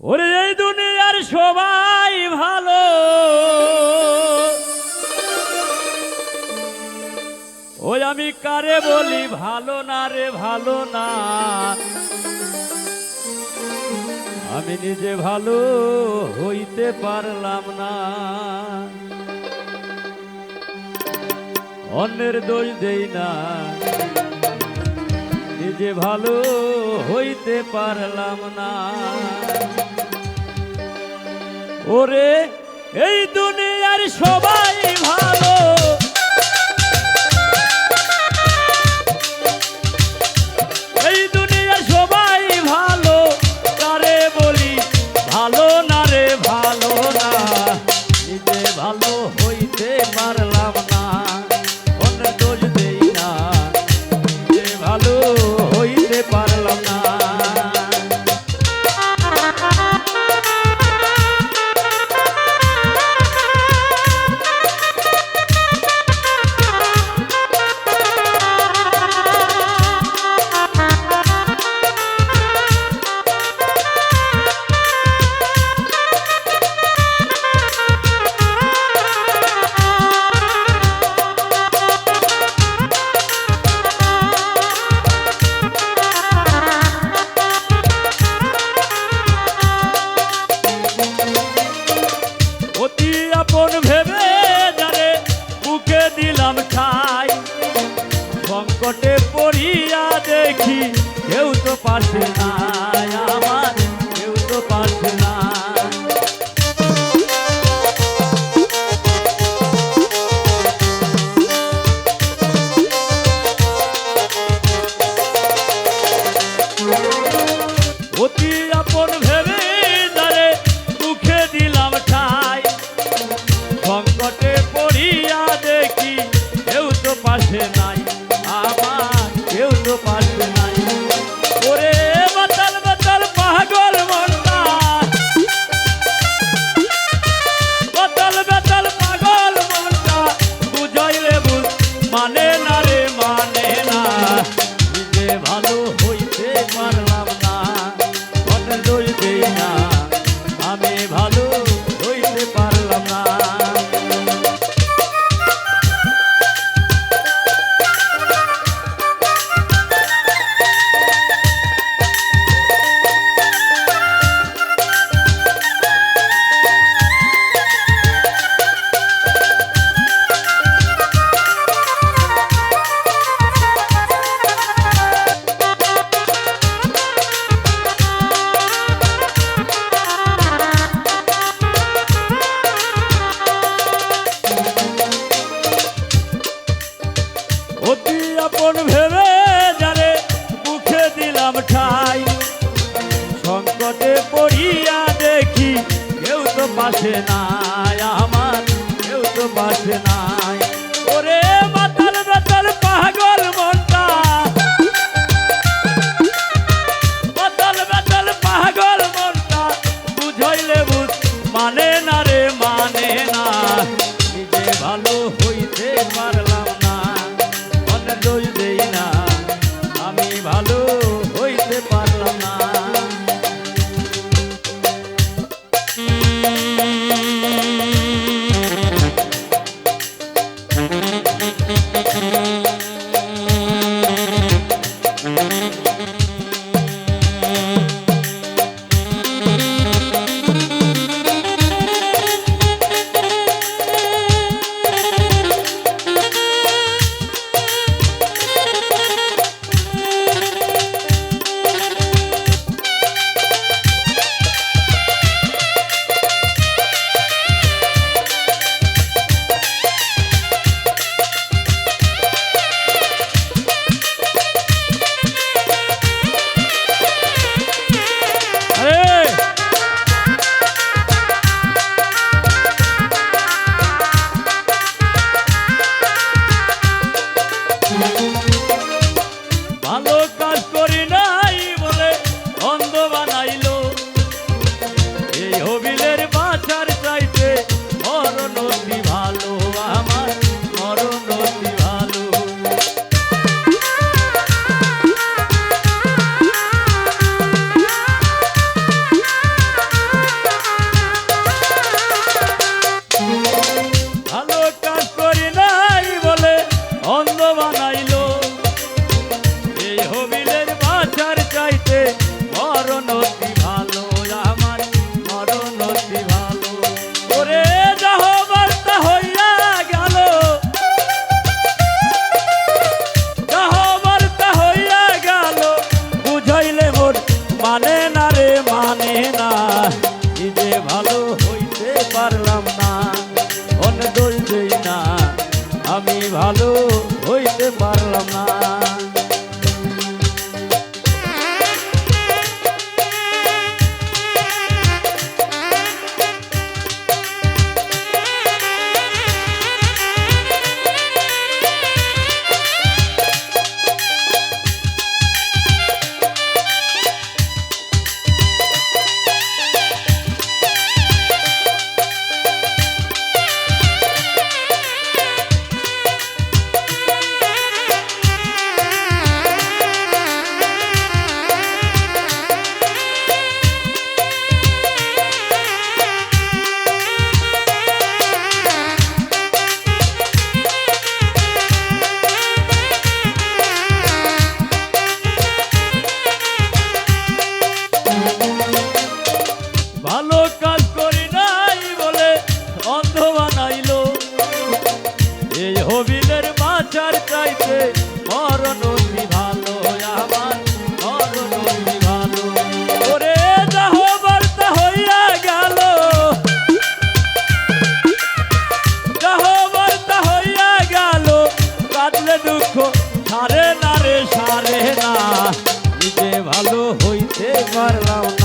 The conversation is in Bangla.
ওরে এই দুনিয়ার সবাই ভালো। ওই আমি কারে বলি ভালো না রে, ভালো না। আমি নিজে ভালো হইতে পারলাম না। অন্যের দোষ দেই না। নিজে ভালো হইতে পারলাম না। ওরে এই দুনিয়ার সবাই ভালো। পাশে নাই আমার, কেউ তো পাশে নাই অতি আপন ভেবে দাঁড়ে মুখে দিলাম ঠাই। সংকটে পড়িয়া দেখি কেউ তো পাশে নাই। কেউ না আমার কেউ তো পাশে নাই। মানে না রে মানে না। যে ভালো হইতে